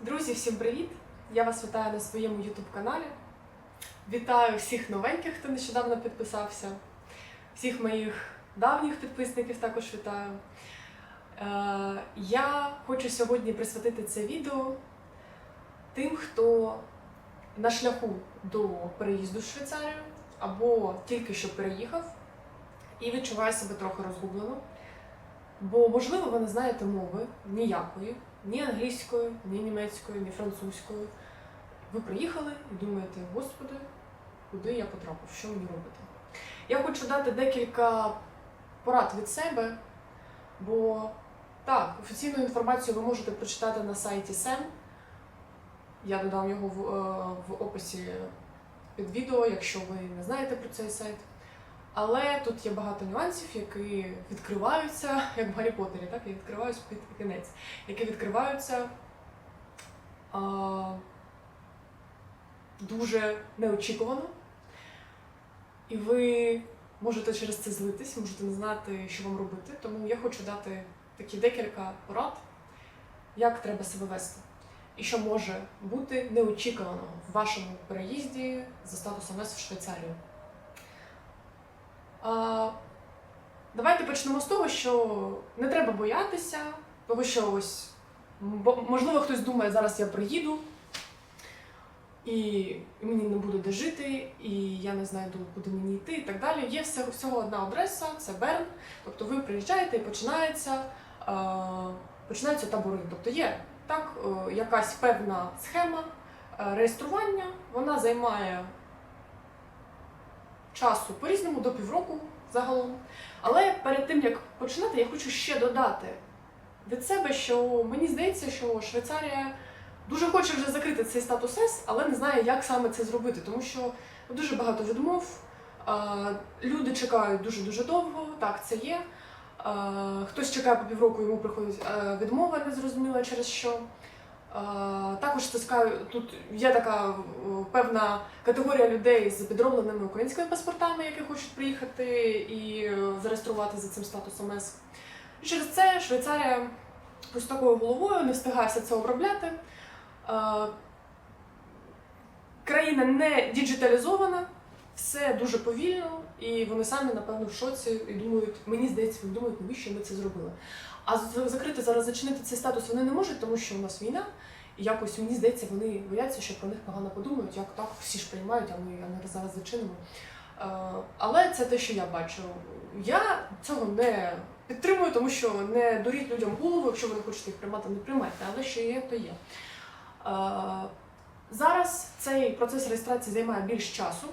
Друзі, всім привіт! Я вас вітаю на своєму YouTube каналі. Вітаю всіх новеньких, хто нещодавно підписався. Всіх моїх давніх підписників також вітаю. Е, Я хочу сьогодні присвятити це відео тим, хто на шляху до переїзду в Швейцарію або тільки що переїхав і відчуває себе трохи розгублено. Бо, можливо, ви не знаєте мови ніякої, ні англійської, ні німецької, ні французької. Ви приїхали і думаєте, господи, куди я потрапив, що мені робити? Я хочу дати декілька порад від себе, бо так, офіційну інформацію ви можете прочитати на сайті SEM. Я додам його в, е, в описі під відео, якщо ви не знаєте про цей сайт. Але тут є багато нюансів, які відкриваються, як в Гаррі Поттері, так і відкриваються під кінець, які відкриваються а, дуже неочікувано. І ви можете через це злитись, можете не знати, що вам робити. Тому я хочу дати такі декілька порад, як треба себе вести. І що може бути неочікувано в вашому переїзді за статусом ес в Швейцарію. Давайте почнемо з того, що не треба боятися, того що ось можливо хтось думає, зараз я приїду і, мені не буде де жити, і я не знайду, куди мені йти, і так далі. Є всього, одна адреса, це Берн. Тобто ви приїжджаєте і починається, починаються табори. Тобто є так, якась певна схема е, реєстрування, вона займає часу по-різному до півроку загалом. Але перед тим як починати, я хочу ще додати від себе, що мені здається, що Швейцарія дуже хоче вже закрити цей статус С, але не знає, як саме це зробити, тому що дуже багато відмов. Люди чекають дуже дуже довго, так це є. Хтось чекає по півроку, йому приходить відмова незрозуміла через що. Також стискаю тут є така е, певна категорія людей з підробленими українськими паспортами, які хочуть приїхати і е, зареєструвати за цим статусом С. Через це Швейцарія ось такою головою не встигає це обробляти. Країна не діджиталізована, все дуже повільно, і вони самі, напевно, в шоці і думають, мені здається, вони думають, навіщо ми це зробили. А закрити зараз зачинити цей статус вони не можуть, тому що у нас війна. І якось мені здається, вони бояться, що про них погано подумають, як так всі ж приймають, а ми, а ми зараз зачинимо. Е, Але це те, що я бачу. Я цього не підтримую, тому що не дуріть людям голову, якщо ви не хочете їх приймати, не приймайте, але що є, то є. Е, Зараз цей процес реєстрації займає більш часу.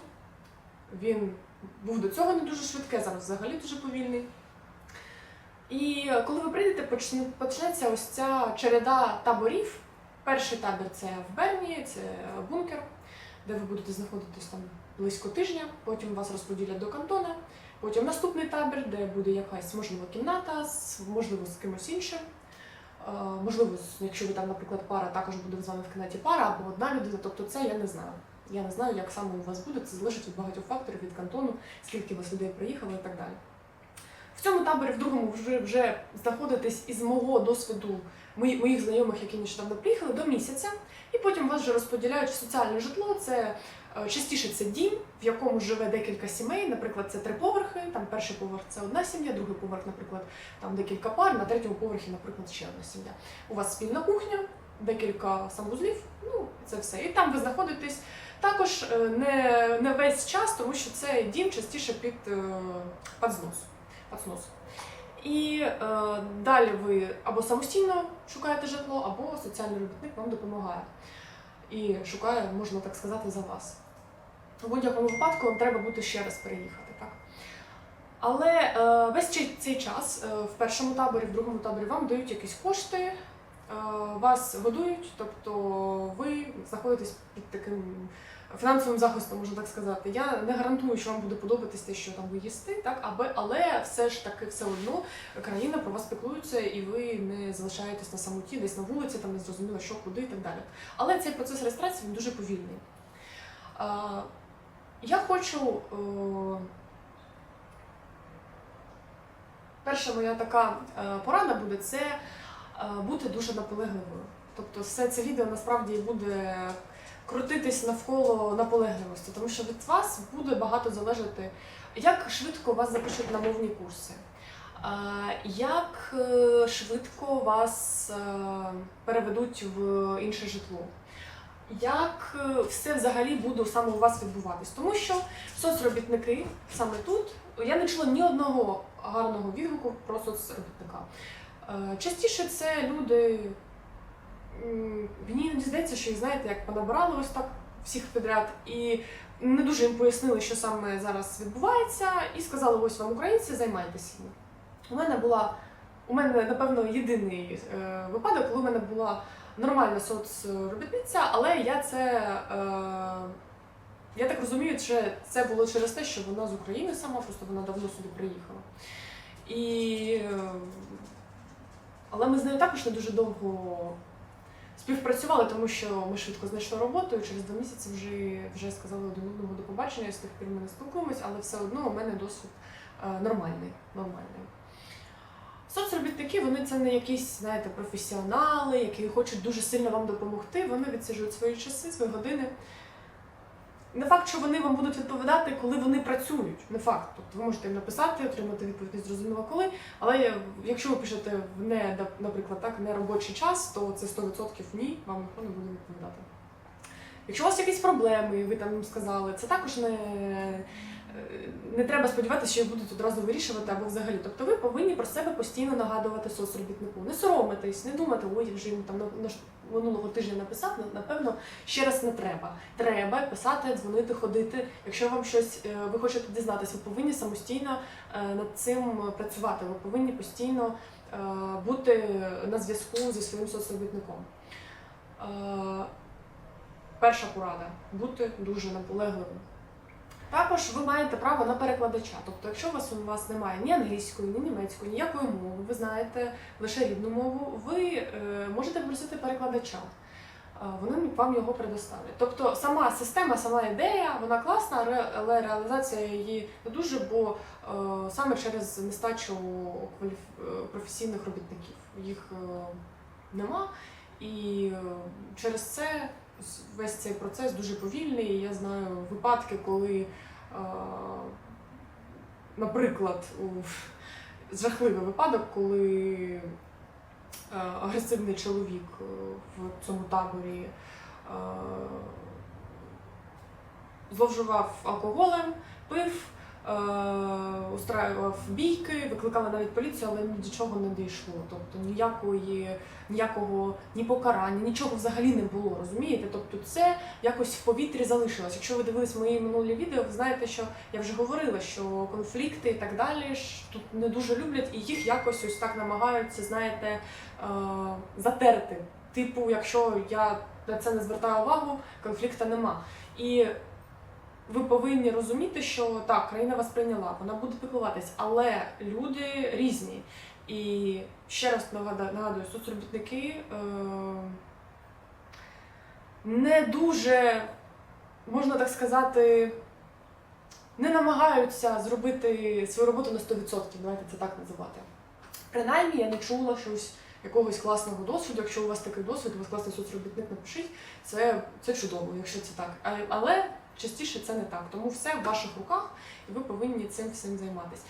Він був до цього не дуже швидкий, зараз взагалі дуже повільний. І коли ви прийдете, почне- почнеться ось ця череда таборів. Перший табір це в Берні, це бункер, де ви будете знаходитись там близько тижня. Потім вас розподілять до кантона. Потім наступний табір, де буде якась можливо кімната, можливо, з кимось іншим. Е, Можливо, якщо ви там, наприклад, пара, також буде з вами в кімнаті пара або одна людина. Тобто це я не знаю. Я не знаю, як саме у вас буде. Це залежить від багатьох факторів, від кантону, скільки вас людей приїхало і так далі. В цьому таборі в другому вже, вже знаходитесь із мого досвіду мої- моїх знайомих, які нещодавно приїхали, до місяця, і потім вас вже розподіляють в соціальне житло. Це е, частіше це дім, в якому живе декілька сімей. Наприклад, це три поверхи. Там перший поверх це одна сім'я, другий поверх, наприклад, там декілька пар, на третьому поверхі, наприклад, ще одна сім'я. У вас спільна кухня, декілька санвузлів, ну це все. І там ви знаходитесь також е, не, не весь час, тому що це дім частіше під, е, під знос. Знос. І е, далі ви або самостійно шукаєте житло, або соціальний робітник вам допомагає і шукає, можна так сказати, за вас. У будь-якому випадку вам треба буде ще раз переїхати. Так? Але е, весь цей час е, в першому таборі, в другому таборі вам дають якісь кошти, е, вас годують, тобто ви знаходитесь під таким фінансовим захистом, можна так сказати. Я не гарантую, що вам буде подобатись те, що там ви їсти, так, аби, але все ж таки все одно країна про вас піклується, і ви не залишаєтесь на самоті, десь на вулиці, там не зрозуміло, що, куди і так далі. Але цей процес реєстрації він дуже повільний. А, я хочу. Е, перша моя така е, порада буде це е, бути дуже наполегливою. Тобто все це відео насправді буде крутитись навколо наполегливості, тому що від вас буде багато залежати, як швидко вас запишуть на мовні курси, як е, швидко вас е, переведуть в інше житло. Як е, все взагалі буде саме у вас відбуватись? Тому що соцробітники саме тут я не чула ні одного гарного відгуку про соцробітника. Частіше це люди. Мені іноді здається, що їх знаєте, як понабирали ось так всіх підряд, і не дуже їм пояснили, що саме зараз відбувається, і сказали: ось вам українці, займайтеся. їм». У мене була у мене, напевно, єдиний е, випадок, коли у мене була нормальна соцробітниця, але я це. Е, я так розумію, що це було через те, що вона з України сама, просто вона давно сюди приїхала. І, е, але ми з нею також не дуже довго співпрацювали, тому що ми швидко знайшли роботу, і через два місяці вже, вже сказали один одному до побачення, з тих пір ми не спілкуємось, але все одно у мене досвід е, нормальний. нормальний. Соцробітники вони це не якісь, знаєте, професіонали, які хочуть дуже сильно вам допомогти. Вони відсиджують свої часи, свої години. Не факт, що вони вам будуть відповідати, коли вони працюють. Не факт. Тобто ви можете їм написати, отримати відповідь зрозуміло коли. Але якщо ви пишете в не, наприклад, так, не робочий час, то це 100% ні, вам ніхто не буде відповідати. Якщо у вас якісь проблеми, ви там сказали, це також не, не треба сподіватися, що їх будуть одразу вирішувати або взагалі. Тобто ви повинні про себе постійно нагадувати соцробітнику. Не соромитись, не думати, ой, я вже йому там минулого тижня написав, на- напевно, ще раз не треба. Треба писати, дзвонити, ходити. Якщо вам щось е, ви хочете дізнатися, ви повинні самостійно е, над цим працювати. Ви повинні постійно е, бути на зв'язку зі своїм соцробітником. Перша порада бути дуже наполегливим. Також ви маєте право на перекладача. Тобто, якщо у вас у вас немає ні англійської, ні німецької, ніякої мови, ви знаєте лише рідну мову, ви е, можете попросити перекладача. Е, Вони вам його предоставлять. Тобто сама система, сама ідея, вона класна, але реалізація її не дуже, бо е, саме через нестачу професійних робітників їх нема. І через це весь цей процес дуже повільний. Я знаю випадки, коли, наприклад, жахливий випадок, коли е, агресивний чоловік е, в цьому таборі е, зловживав алкоголем, пив, устраював бійки, викликали навіть поліцію, але до чого не дійшло. Тобто ніякої, ніякого ні покарання, нічого взагалі не було, розумієте? Тобто це якось в повітрі залишилось. Якщо ви дивились мої минулі відео, ви знаєте, що я вже говорила, що конфлікти і так далі ж тут не дуже люблять, і їх якось ось так намагаються, знаєте, е, затерти. Типу, якщо я на це не звертаю увагу, конфлікту нема. І ви повинні розуміти, що так, країна вас прийняла, вона буде піклуватись, але люди різні. І ще раз нагадую соцробітники е, не дуже, можна так сказати, не намагаються зробити свою роботу на 100%, давайте це так називати. Принаймні, я не чула щось якогось класного досвіду. Якщо у вас такий досвід, у вас класний соцробітник, напишіть, це, це чудово, якщо це так. Але частіше це не так. Тому все в ваших руках, і ви повинні цим всім займатися.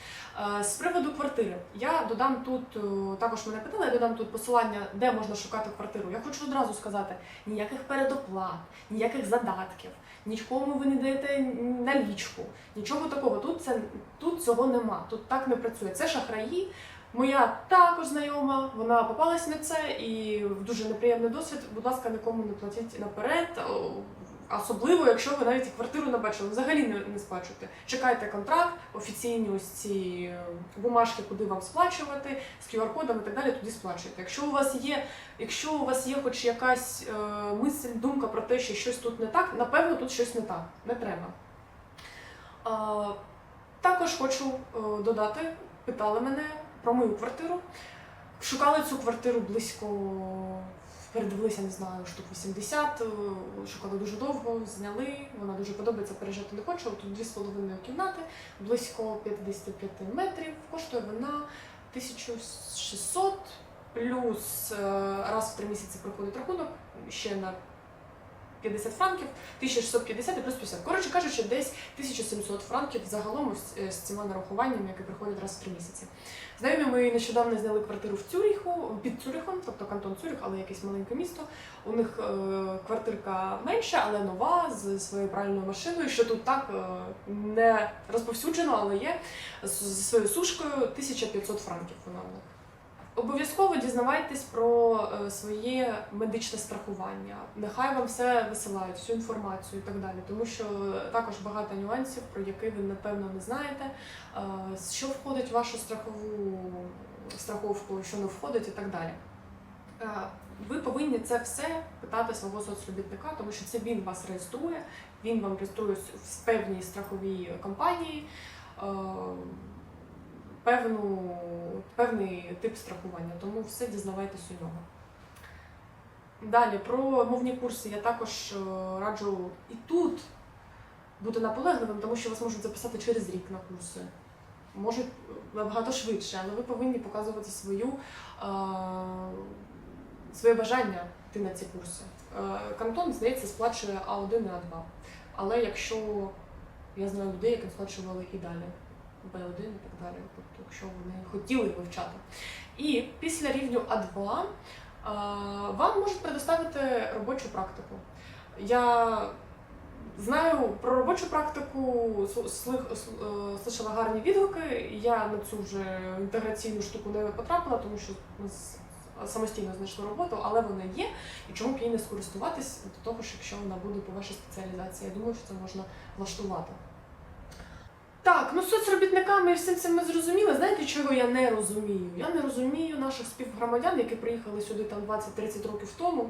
Е, З приводу квартири, я додам тут, е, також мене питали, я додам тут посилання, де можна шукати квартиру. Я хочу одразу сказати: ніяких передоплат, ніяких задатків, нікому ви не даєте налічку, нічого такого. Тут це тут цього нема. Тут так не працює. Це шахраї. Моя також знайома, вона попалась на це і в дуже неприємний досвід. Будь ласка, нікому не платіть наперед. Особливо, якщо ви навіть квартиру не бачили, взагалі не, не сплачуєте. Чекайте контракт, офіційні ось ці е, бумажки, куди вам сплачувати, з QR-кодом і так далі, туди сплачуєте. Якщо у вас є, якщо у вас є хоч якась е, мисль, думка про те, що щось тут не так, напевно, тут щось не так. Не треба. А, також хочу е, додати, питали мене про мою квартиру. Шукали цю квартиру близько, передивилися, не знаю, штук 80, е, шукали дуже довго, зняли, вона дуже подобається, переїжджати не хочу. Тут дві з половиною кімнати, близько 55 метрів. Коштує вона 1600, плюс е, раз в три місяці приходить рахунок ще на 50 франків, 1650 і плюс 50. Коротше кажучи, десь 1700 франків загалом е, з цими нарахуваннями, які приходять раз в три місяці. Знайомі ми нещодавно зняли квартиру в Цюріху, під Цюріхом, тобто кантон Цюріх, але якесь маленьке місто. У них е, квартирка менша, але нова, з своєю пральною машиною, що тут так е, не розповсюджено, але є. З, своєю сушкою 1500 франків вона в них. Обов'язково дізнавайтесь про е, своє медичне страхування. Нехай вам все висилають, всю інформацію і так далі, тому що також багато нюансів, про які ви напевно не знаєте, е, що входить в вашу страхову страховку, що не входить і так далі. Е, Ви повинні це все питати свого соцробітника, тому що це він вас реєструє, він вам реєструє в певній страховій компанії. Е, Певну, певний тип страхування, тому все дізнавайтесь у нього. Далі про мовні курси я також е, раджу і тут бути наполегливим, тому що вас можуть записати через рік на курси. Можуть набагато швидше, але ви повинні показувати свою, е, своє бажання йти на ці курси. Е, Кантон, здається, сплачує А1 і А2. Але якщо я знаю людей, які сплачували і далі. Б1 і так далі, тобто, якщо вони хотіли вивчати. І після рівню А2 е, вам можуть предоставити робочу практику. Я знаю про робочу практику, слу- слих- е, гарні відгуки. Я на цю вже інтеграційну штуку не потрапила, тому що ми самостійно знайшли роботу, але вона є. І чому б їй не скористуватись до того ж, якщо вона буде по вашій спеціалізації. Я думаю, що це можна влаштувати. Так, ну соцробітниками і всім цим ми зрозуміли. Знаєте, чого я не розумію? Я не розумію наших співгромадян, які приїхали сюди там 20-30 років тому,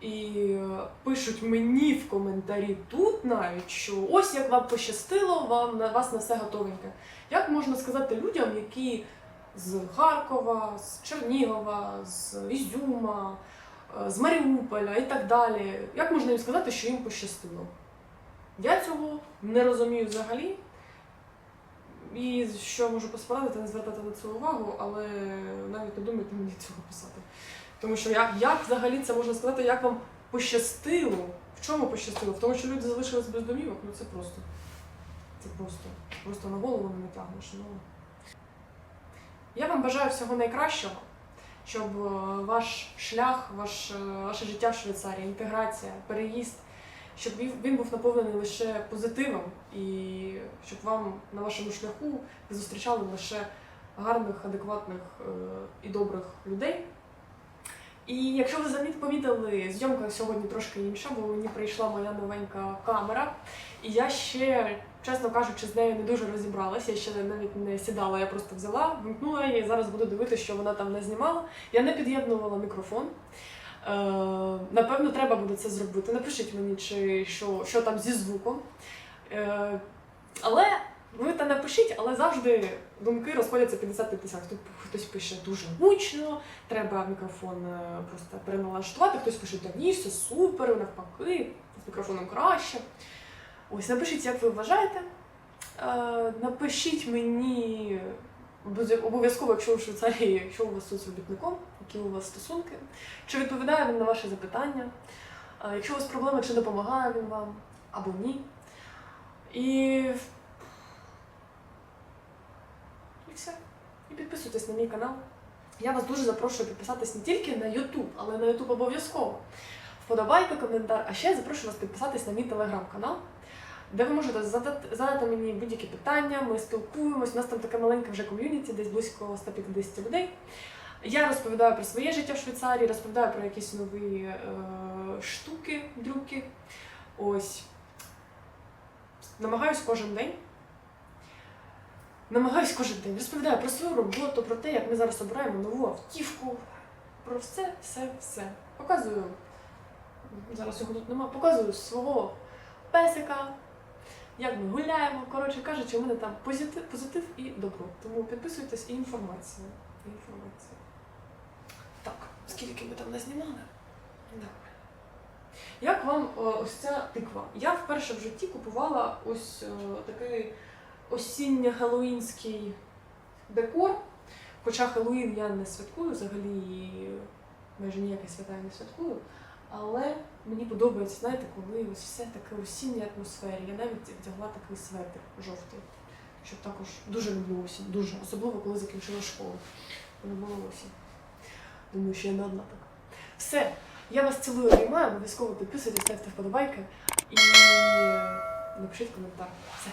і е, пишуть мені в коментарі тут навіть, що ось як вам пощастило, вам на вас на все готовеньке. Як можна сказати людям, які з Харкова, з Чернігова, з Ізюма, е, з Маріуполя і так далі, як можна їм сказати, що їм пощастило? Я цього не розумію взагалі. І що можу поспорадити, не звертати на це увагу, але навіть не думайте мені цього писати. Тому що як, як взагалі це можна сказати, як вам пощастило? В чому пощастило? В тому, що люди залишились без домівок? Ну це просто. Це просто. Просто на голову не натягнеш. Ну. Я вам бажаю всього найкращого, щоб е, ваш шлях, ваш, е, ваше життя в Швейцарії, інтеграція, переїзд щоб він був наповнений лише позитивом, і щоб вам на вашому шляху зустрічали лише гарних, адекватних е, і добрих людей. І якщо ви заміт помітили, зйомка сьогодні трошки інша, бо мені прийшла моя новенька камера, і я ще, чесно кажучи, з нею не дуже розібралася. Я ще навіть не сідала, я просто взяла, вимкнула її зараз буду дивитися, що вона там не знімала. Я не під'єднувала мікрофон. Е, напевно, треба буде це зробити. Напишіть мені, чи що, що там зі звуком. Е, але ви та напишіть, але завжди думки розходяться 50 50 Хто- Хтось пише дуже гучно, треба мікрофон е, просто переналаштувати, хтось пише, та ні, все супер, навпаки, з мікрофоном краще. Ось напишіть, як ви вважаєте. Напишіть мені обов'язково- якщо ви в Швейцарії, якщо у вас тут з робітником, які у вас стосунки, чи відповідає він на ваші запитання, якщо у вас проблеми, чи допомагає він вам або ні. І, і все. І підписуйтесь на мій канал. Я вас дуже запрошую підписатись не тільки на YouTube, але на YouTube обов'язково. Вподобайка, коментар, а ще я запрошую вас підписатись на мій телеграм-канал, де ви можете задати, задати мені будь-які питання, ми спілкуємось. У нас там таке маленьке вже ком'юніті, десь близько 150 людей. Я розповідаю про своє життя в Швейцарії, розповідаю про якісь нові е, штуки, дрюки. Ось. Намагаюсь кожен день. Намагаюсь кожен день. Розповідаю про свою роботу, про те, як ми зараз обираємо нову автівку. Про все, все, все. Показую. Зараз його тут нема. Показую свого песика, як ми гуляємо. Коротше кажучи, у мене там позитив, позитив і добро. Тому підписуйтесь і інформація. І інформація. Так, скільки ми там назнімали? Давай. Як вам о, ось ця тиква? Я вперше в житті купувала ось о, такий осінньо-гелоїнський декор. Хоча Хеллоуін я не святкую, взагалі майже ніяке свята я не святкую. Але мені подобається, знаєте, коли ось все таке в осінній атмосфері. Я навіть вдягла такий светр жовтий, що також дуже люблю осінь, дуже. Особливо коли закінчила школу. Любила осінь. Думаю, що я не одна така. Все, я вас цілую, обіймаю, обов'язково підписуйтесь, ставте вподобайки і напишіть коментар. Все.